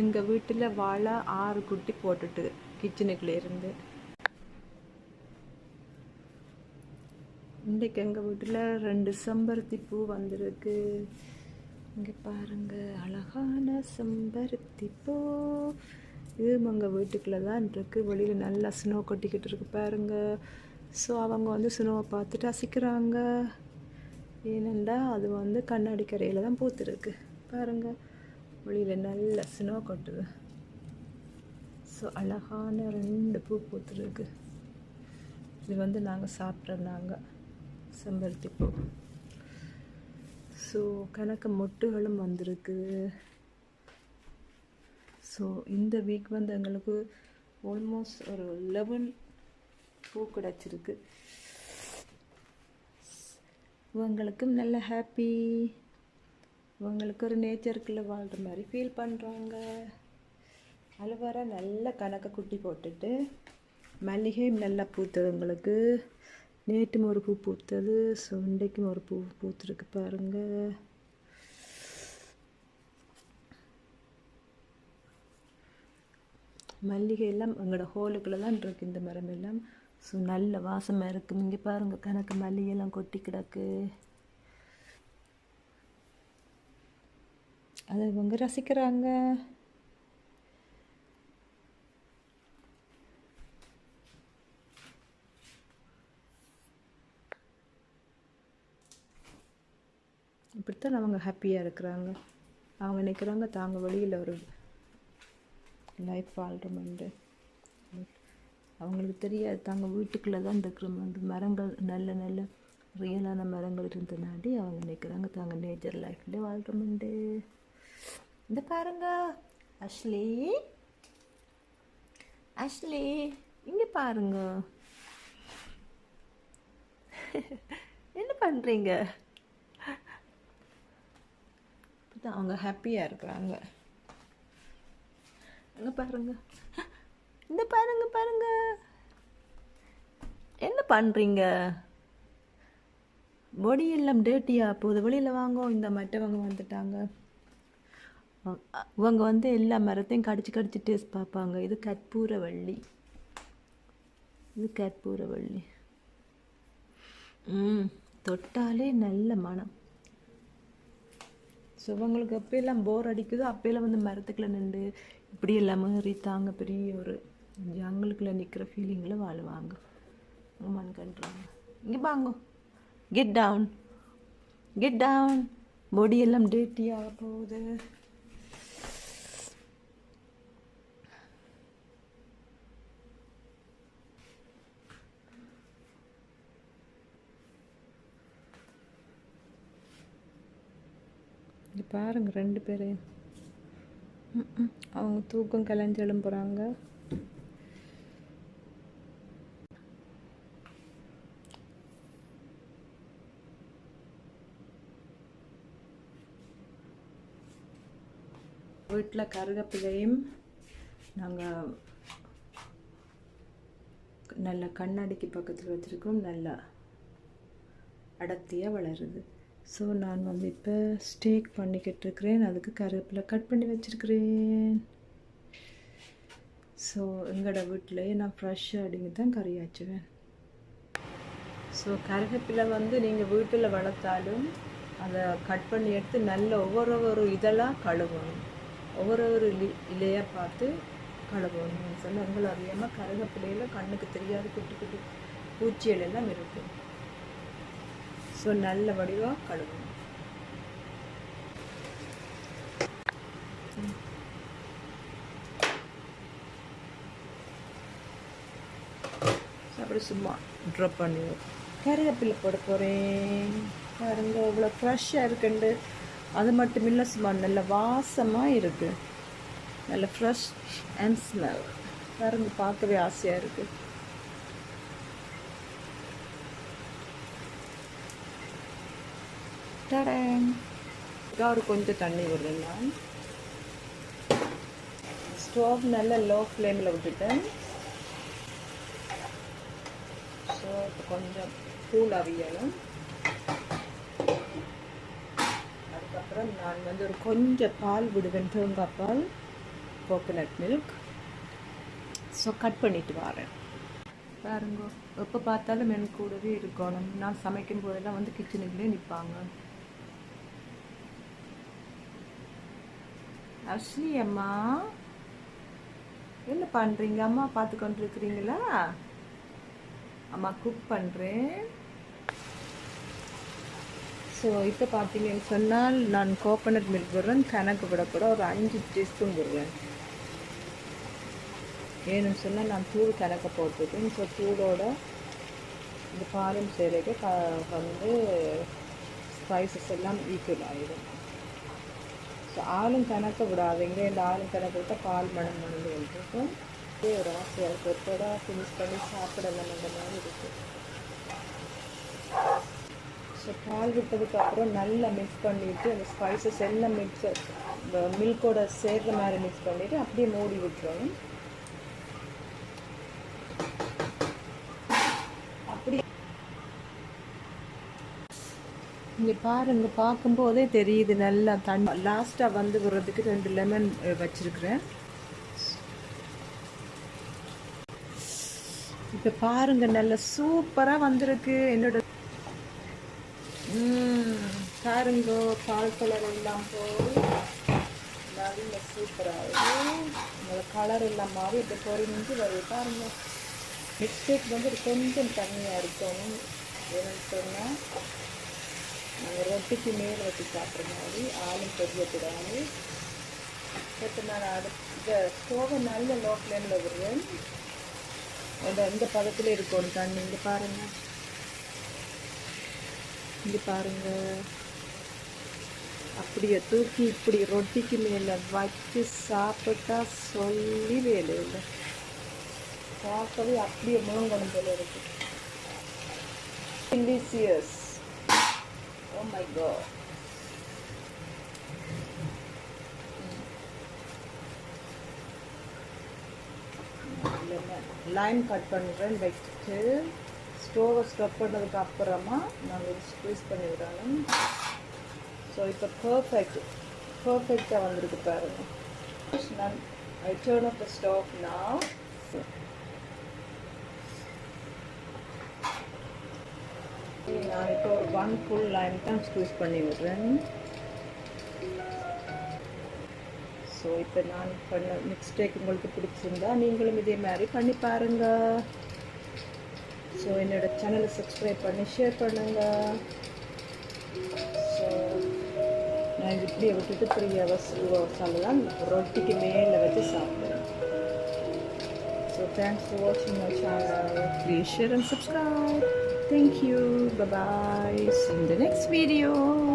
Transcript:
எங்கள் வீட்டில் வாழை ஆறு குட்டி போட்டுட்டு கிச்சனுக்குள்ளேருந்து இன்றைக்கு எங்கள் வீட்டில் ரெண்டு செம்பருத்தி பூ வந்திருக்கு. இங்கே பாருங்கள் அழகான செம்பருத்தி பூ. இது எங்கள் வீட்டுக்குள்ளே தான் இருக்குது வெளியில் நல்லா ஸ்னோ கொட்டிக்கிட்டு இருக்கு பாருங்கள் ஸோ அவங்க வந்து ஸ்னோவை பார்த்துட்டு அசிக்கிறாங்க. ஏனெண்டா அது வந்து கண்ணாடி கரையில் தான் பூத்துருக்கு. பாருங்கள் வெளியில் நல்ல ஸ்னோ கொட்டுது. ஸோ அழகான ரெண்டு பூ பூத்துருக்கு. இது வந்து நாங்கள் சாப்பிட்ற நாங்கள் செம்பருத்தி பூ. ஸோ கணக்கு மொட்டுகளும் வந்திருக்கு. ஸோ இந்த வீக் வந்து எங்களுக்கு ஆல்மோஸ்ட் ஒரு லெவன் பூ கிடச்சிருக்கு. உங்களுக்கும் நல்ல ஹாப்பி இவங்களுக்கு ஒரு நேச்சருக்குள்ளே வாழ்கிற மாதிரி ஃபீல் பண்ணுறாங்க அலவரா நல்ல கணக்கை குட்டி போட்டுட்டு மல்லிகையும் நல்லா பூத்தது உங்களுக்கு. நேற்றும் ஒரு பூ பூத்தது சுண்டைக்கும் ஒரு பூ பூத்துருக்கு பாருங்கள் மல்லிகை எல்லாம் எங்களோட ஹோலுக்குள்ளே தான் இருக்கு இந்த மரம் எல்லாம். ஸோ நல்ல வாசமாக இருக்கும் இங்கே பாருங்கள் கணக்கு மல்லிகையெல்லாம் கொட்டி கிடக்கு. அதை இவங்க ரசிக்கிறாங்க? இப்படித்தான் அவங்க ஹாப்பியாக இருக்கிறாங்க. அவங்க நினைக்கிறாங்க தாங்க வழியில் ஒரு லைஃப் வாழ்கிறோம்ண்டு அவங்களுக்கு தெரியாது தாங்க வீட்டுக்குள்ளே தான் இருக்கிறோம் அந்த மரங்கள் நல்ல நல்ல ரியலான மரங்கள் இருந்தனாடி அவங்க நினைக்கிறாங்க தாங்க நேச்சர் லைஃப்லேயே வாழ்கிறோம்ண்டு இந்த பாருங்க. அஷ்லி. அஷ்லி. இங்கே பாருங்க. என்ன பண்ணுறீங்க தான் அவங்க ஹாப்பியாக இருக்கிறாங்க. அங்கே பாருங்க. இந்த பாருங்க பாருங்க. என்ன பண்ணுறீங்க பாடி எல்லாம் டேட்டியா போகுது. வெளியில் வாங்க. இந்த மற்றவங்க வந்துட்டாங்க. இவங்க வந்து எல்லா மரத்தையும் கடிச்சு கடிச்சு டேஸ்ட் பார்ப்பாங்க. இது கற்பூரவள்ளி. இது கற்பூரவள்ளி. ம் தொட்டாலே நல்ல மனம் ஸோ அவங்களுக்கு அப்போயெல்லாம் போர் அடிக்குதோ அப்போயெல்லாம் வந்து மரத்துக்குள்ள நின்று இப்படி எல்லாம் தாங்க பெரிய ஒரு ஜங்களுக்குள்ள நிற்கிற ஃபீலிங்கில் வாழுவாங்க. மண் கண்டுறாங்க இங்கே வாங்க கெட் டவுன் கெட் டவுன் பொடி எல்லாம் போகுது. பாருங்கள் பாருங்க ரெண்டு பேரையும் அவங்க தூக்கம் கலைஞ்சு எழும்புறாங்க. வீட்டில் கருகப்பிலையும் நாங்கள் நல்ல கண்ணாடிக்கு பக்கத்தில் வச்சுருக்கோம். நல்லா அடர்த்தியாக வளருது. ஸோ நான் வந்து இப்போ ஸ்டேக் பண்ணிக்கிட்டு இருக்கிறேன். அதுக்கு கருவேப்பிலை கட் பண்ணி வச்சுருக்கிறேன். ஸோ எங்களோட வீட்டிலேயே நான் ஃப்ரெஷ்ஷாக அடிங்கி தான் கறி ஆச்சுவேன் ஸோ கருவேப்பிலை வந்து நீங்கள் வீட்டில் வளர்த்தாலும் அதை கட் பண்ணி எடுத்து நல்ல ஒவ்வொரு ஒரு இதெல்லாம் கழுவணும். ஒவ்வொரு ஒரு இலி இலையாக பார்த்து கழுவணும். சொன்னால் உங்களை அறியாமல் கருவேப்பிலையில் கண்ணுக்கு தெரியாத குட்டி குட்டி பூச்சிகள் எல்லாம் இருக்குது ஸோ நல்ல வடிவாக கழுவும் அப்படி சும்மா ட்ராப் பண்ணி கருவேப்பிலை போட போகிறேன் பாருங்க இவ்வளோ ஃப்ரெஷ்ஷாக இருக்குண்டு. அது மட்டும் இல்லை சும்மா நல்ல வாசமாக இருக்குது நல்ல ஃப்ரெஷ் அண்ட் ஸ்மெல் பாருங்க பார்க்கவே ஆசையாக இருக்குது டடேங் ஒரு கொஞ்சம் தண்ணி விடுறேன் நான். ஸ்டோவ் நல்லா லோ ஃப்ளேமில் விட்டுட்டேன். ஸோ இப்போ கொஞ்சம் கூல் அவியணும். அதுக்கப்புறம் நான் வந்து ஒரு கொஞ்சம் பால் விடுவேன் தேங்காய் பால் கோகோனட் மில்க் ஸோ கட் பண்ணிட்டு வரேன். பாருங்க எப்போ பார்த்தாலும் மென் கூடவே இருக்கணும். நான் சமைக்கும் போதெல்லாம் வந்து கிச்சனுக்குள்ளே நிற்பாங்க அஸ்லி அம்மா. என்ன பண்ணுறீங்க அம்மா பார்த்து கொண்டு இருக்கிறீங்களா அம்மா குக் பண்ணுறேன் ஸோ இப்போ பார்த்தீங்கன்னு சொன்னால் நான் கோகோனட் மில்க் விடுறேன் கணக்கு விட கூட ஒரு அஞ்சு டீஸ்பூன் விடுறேன் ஏன்னு சொன்னால் நான் தூள் கணக்க போட்டிருக்கேன் ஸோ தூளோட இந்த பாலும் சேலைக்கு க வந்து ஸ்பைசஸ் எல்லாம் ஈக்குவல் ஆகிடும் ஸோ ஆளும் கணக்க விடாதீங்க. இந்த ஆளும் கணக்கு விட்டால் பால் மனம் மணந்து இருக்கும் இதே ஒரு ஆசையாக கொத்தோட ஃபினிஷ் பண்ணி சாப்பிடலாம் அந்த மாதிரி இருக்குது ஸோ பால் விட்டதுக்கப்புறம் நல்லா மிக்ஸ் பண்ணிவிட்டு அந்த ஸ்பைசஸ் எல்லாம் மிக்ஸ் மில்கோட சேர்ற மாதிரி மிக்ஸ் பண்ணிவிட்டு அப்படியே மூடி விட்டுறணும் அப்படி இங்கே பாருங்க பார்க்கும்போதே தெரியுது நல்லா தண்ணி. லாஸ்ட்டாக வந்து விடுறதுக்கு ரெண்டு லெமன் வச்சுருக்குறேன். இப்போ பாருங்க நல்ல சூப்பராக வந்திருக்கு. என்னோட பாருங்க பால் கலர் எல்லாம் போய் நல்ல சூப்பராக உங்களோட கலர் எல்லாம் மாறி இப்போ பொறிஞ்சு வருது. பாருங்க. மிக்சேக் வந்து கொஞ்சம் தண்ணியாக இருக்கணும் ஏன்னு சொன்னால் ரொட்டிக்கு மேலே வச்சு சாப்பிட்ற மாதிரி ஆளும் தெரியக்கூடாது இப்போ நான் அடுத்த ஸ்டோவை நல்ல லோ ஃப்ளேமில் விடுறேன் அந்த இந்த பதத்தில் இருக்கும் தண்ணி. இங்கே பாருங்கள் இங்கே பாருங்கள் அப்படியே தூக்கி இப்படி ரொட்டிக்கு மேலே வச்சு சாப்பிட்டா சொல்லி வேலை இல்லை. பார்க்கவே அப்படியே முழங்கணும் போல இருக்கு. Delicious. Oh my god. Line cut பண்ணுறேன் வச்சுட்டு ஸ்டோவை ஸ்டப் பண்ணதுக்கு அப்புறமா நான் ஒரு ஸ்க்வீஸ் பண்ணிவிடணும் ஸோ இப்போ பர்ஃபெக்ட் பர்ஃபெக்டாக வந்திருக்கு பாருங்க. நான் I turn off the stove நான் நான் இப்போ ஒரு ஒன் ஃபுல் லைம் தான் ஸ்க்வீஸ் பண்ணி விடுறேன் ஸோ இப்போ நான் பண்ண மிஸ்டேக் உங்களுக்கு பிடிச்சிருந்தா நீங்களும் இதே மாதிரி பண்ணி பாருங்கள் ஸோ என்னோட சேனலை சப்ஸ்கிரைப் பண்ணி ஷேர் பண்ணுங்க. ஸோ நான் இது இப்படியே விட்டுட்டு த்ரீ ஹவர்ஸ் டூ ஹவர்ஸால தான் ரொட்டிக்கு மேலே வச்சு சாப்பிடுவேன் ஸோ தேங்க்ஸ் ஃபார் வாட்சிங் my channel please share and subscribe Thank you. Bye-bye. See you in the next video.